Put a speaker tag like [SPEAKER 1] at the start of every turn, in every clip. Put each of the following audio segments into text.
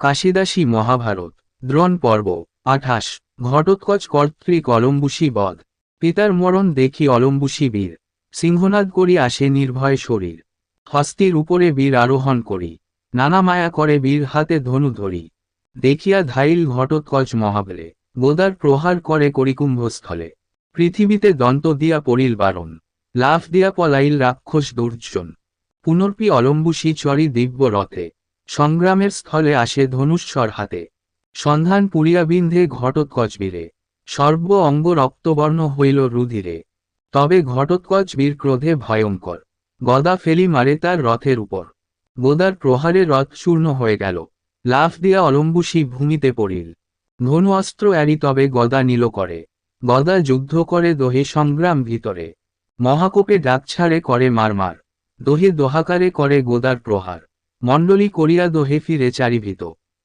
[SPEAKER 1] কাশিদাসী মহাভারত, দ্রোণ পর্ব, আঠাশ। ঘটোৎকচ কর্তৃক অলম্বুসী বধ। পিতার মরণ দেখি অলম্বুসী বীর। সিংহনাদ করি আসে নির্ভয় শরীর। হস্তির উপরে বীর আরোহণ করি। নানা মায়া করে বীর হাতে ধনু ধরি। দেখিয়া ধাইল ঘটোৎকচ মহাবলে। গোদার প্রহার করে করিকুম্ভস্থলে। পৃথিবীতে দন্ত দিয়া পড়িল বারণ। লাফ দিয়া পলাইল রাক্ষস দুর্জন। পুনর্পি অলম্বুসী চরি দিব্য রথে। সংগ্রামের স্থলে আসে ধনুস্বর হাতে সন্ধান পুরিয়া বিন্ধে ঘটোৎকচবীরে সর্ব অঙ্গ রক্তবর্ণ হইল রুধিরে। তবে ঘটোৎকচবীর ক্রোধে ভয়ঙ্কর। গদা ফেলি মারে তার রথের উপর। গোদার প্রহারে রথ চূর্ণ হয়ে গেল। লাফ দিয়া অলম্বুসী ভূমিতে পড়িল। ধনু অস্ত্র এরি তবে গদা নীল করে। গদা যুদ্ধ করে দোহে সংগ্রাম ভিতরে। মহাকোপে ডাক ছাড়ে করে মারমার। দোহে দোহাকারে করে গোদার প্রহার। মণ্ডলী করিয়া দোহে ফিরে চারিভীত।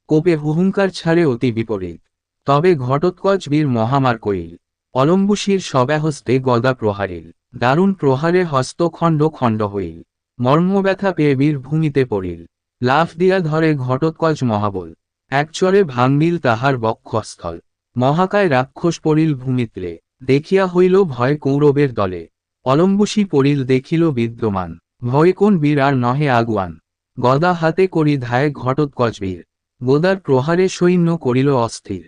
[SPEAKER 1] কোপে হুহুঙ্কার ছাড়ে অতি বিপরীত। তবে ঘটোৎকচ বীর মহামার কইল অলম্বুসীর সব্যাহস্তে গদা প্রহারিল, দারুণ প্রহারে হস্ত খণ্ড খণ্ড হইল, মর্মব্যথা পেয়ে বীর ভূমিতে পড়িল। লাফ দিয়া ধরে ঘটোৎকচ মহাবল একচরে ভাঙ্গিল তাহার বক্ষস্থল। মহাকায় রাক্ষস পড়িল ভূমিত্রে দেখিয়া হইল ভয় কৌরবের দলে। অলম্বুসী পড়িল দেখিল বিদ্যমান, ভয় কোন বীর আর নহে আগুয়ান। গদা হাতে করি ধায় বীর গোদার প্রহারে সৈন্য করিল অস্থির।